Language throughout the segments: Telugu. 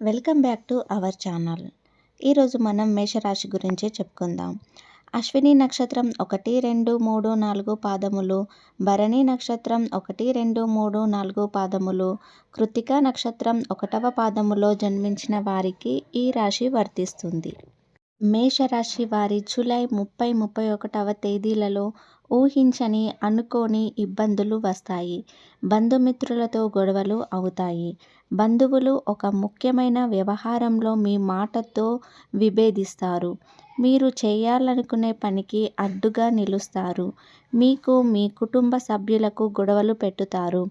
Welcome back to our channel. ఈరోజు మనం మేషరాశి గురించి చెప్పుకుందాం. అశ్విని నక్షత్రం ఒకటి రెండు మూడు నాలుగు పాదములు భరణి నక్షత్రం ఒకటి రెండు మూడు నాలుగు పాదములు కృతిక నక్షత్రం ఒకటవ పాదములో జన్మించిన వారికి ఈ రాశి వర్తిస్తుంది. మేషరాశి వారి జూలై ముప్పై ముప్పై ఒకటవ తేదీలలో ఊహించని అనుకోని ఇబ్బందులు వస్తాయి. బంధుమిత్రులతో గొడవలు అవుతాయి. బంధువులు ఒక ముఖ్యమైన వ్యవహారంలో మీ మాటతో విభేదిస్తారు. మీరు చేయాలనుకునే పనికి అడ్డుగా నిలుస్తారు. మీకు మీ కుటుంబ సభ్యులకు గొడవలు పెట్టుతారు.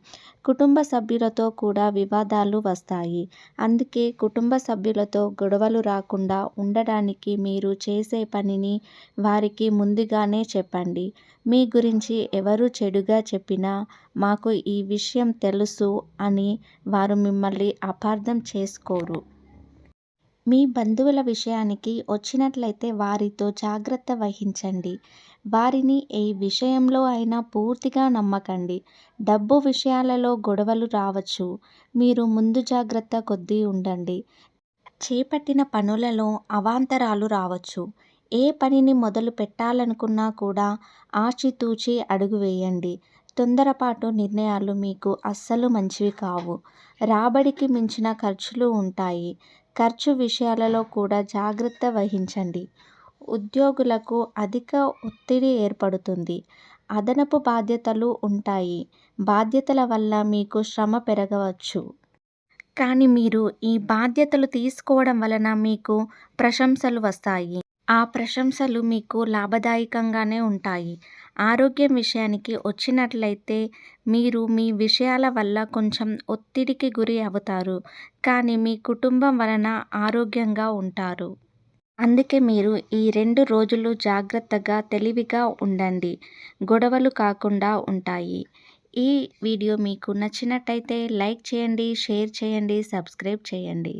కుటుంబ సభ్యులతో కూడా వివాదాలు వస్తాయి. అందుకే కుటుంబ సభ్యులతో గొడవలు రాకుండా ఉండడానికి మీరు చేసే పనిని వారికి ముందుగానే చెప్పండి. మీ గురించి ఎవరు చెడుగా చెప్పినా మాకు ఈ విషయం తెలుసు అని వారు మిమ్మల్ని అపార్థం చేసుకోరు. మీ బంధువుల విషయానికి వచ్చినట్లయితే వారితో జాగ్రత్త వహించండి. వారిని ఏ విషయంలో అయినా పూర్తిగా నమ్మకండి. డబ్బు విషయాలలో గొడవలు రావచ్చు. మీరు ముందు జాగ్రత్త కొద్దీ ఉండండి. చేపట్టిన పనులలో అవాంతరాలు రావచ్చు. ఏ పనిని మొదలు పెట్టాలనుకున్నా కూడా ఆచితూచి అడుగు వేయండి. తొందరపాటు నిర్ణయాలు మీకు అస్సలు మంచివి కావు. రాబడికి మించిన ఖర్చులు ఉంటాయి. ఖర్చు విషయాలలో కూడా జాగ్రత్త వహించండి. ఉద్యోగులకు అధిక ఒత్తిడి ఏర్పడుతుంది. అదనపు బాధ్యతలు ఉంటాయి. బాధ్యతల వల్ల మీకు శ్రమ పెరగవచ్చు. కానీ మీరు ఈ బాధ్యతలు తీసుకోవడం వలన మీకు ప్రశంసలు వస్తాయి. ఆ ప్రశంసలు మీకు లాభదాయకంగానే ఉంటాయి. ఆరోగ్యం విషయానికి వచ్చినట్లయితే మీరు మీ విషయాల వల్ల కొంచెం ఒత్తిడికి గురి అవుతారు. కానీ మీ కుటుంబం వలన ఆరోగ్యంగా ఉంటారు. అందుకే మీరు ఈ రెండు రోజులు జాగ్రత్తగా తెలివిగా ఉండండి. గొడవలు కాకుండా ఉంటాయి. ఈ వీడియో మీకు నచ్చినట్టయితే లైక్ చేయండి షేర్ చేయండి సబ్స్క్రైబ్ చేయండి.